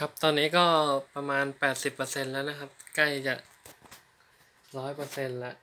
ครับตอนนี้ก็ประมาณแปดสิบเปอร์เซ็นแล้วนะครับ ใกล้จะร้อยเปอร์เซ็นแล้ว